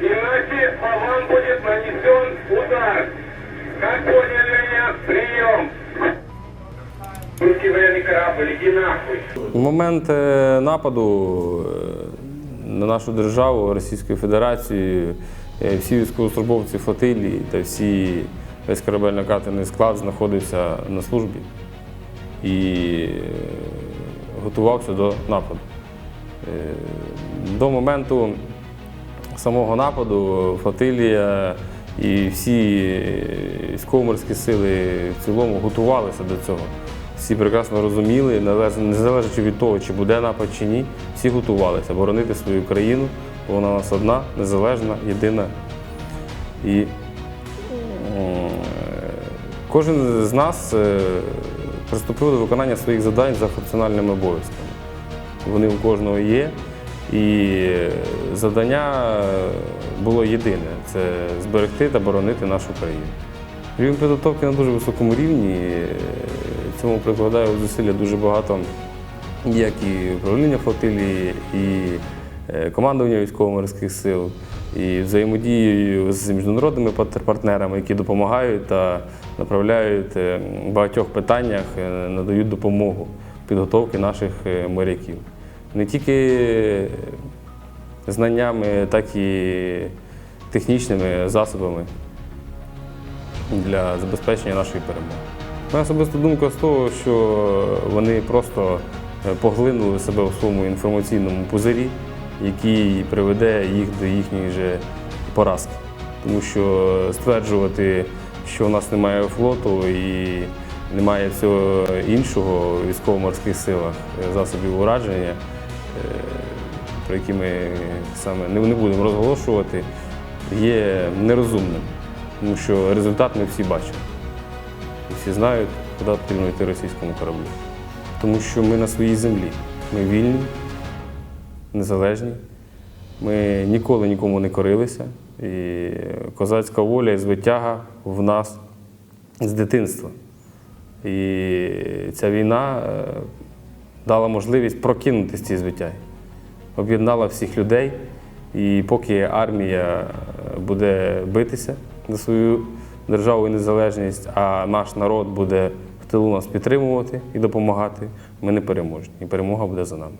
иначе по вам будет нанесен удар. Как поняли меня? Прием. В момент е, нападу е, на нашу державу Російською Федерацією е, всі військовослужбовці флотилії та всі весь корабельно-катерний склад знаходився на службі і готувався до нападу. До моменту самого нападу флотилія і всі військово-морські сили в цілому готувалися до цього. Всі прекрасно розуміли, незалежно від того, чи буде напад чи ні, всі готувалися боронити свою країну, бо вона у нас одна, незалежна, єдина. І кожен з нас е, приступив до виконання своїх завдань за функціональними обов'язками. Вони у кожного є. І завдання було єдине це зберегти та боронити нашу країну. Рівень підготовки на дуже високому рівні. е, Цьому прикладає зусилля дуже багато як і управління флотилії, і е, командування військово-морських сил, і взаємодією з міжнародними партнерами, які допомагають та направляють е, в багатьох питаннях, надають допомогу в підготовці наших моряків. Не тільки знаннями, так і технічними засобами для забезпечення нашої перемоги. Моя особиста думка з того, що вони просто е, поглинули себе в своєму інформаційному пузирі, який приведе їх до їхньої же поразки. Тому що стверджувати, що у нас немає флоту і немає всього іншого в військово-морських силах е, засобів ураження, про які ми саме не будемо розголошувати, є нерозумним, тому що результат ми всі бачимо. І всі знають, куди потрібно йти російському кораблю. Тому що ми на своїй землі. Ми вільні, незалежні. Ми ніколи нікому не корилися. І козацька воля і звитяга в нас з дитинства. І ця війна е, дала можливість прокинутися ці звитяги. Об'єднала всіх людей. І поки армія е, буде битися за свою державу і незалежність, а наш народ буде в тилу нас підтримувати і допомагати, ми не переможні. І перемога буде за нами.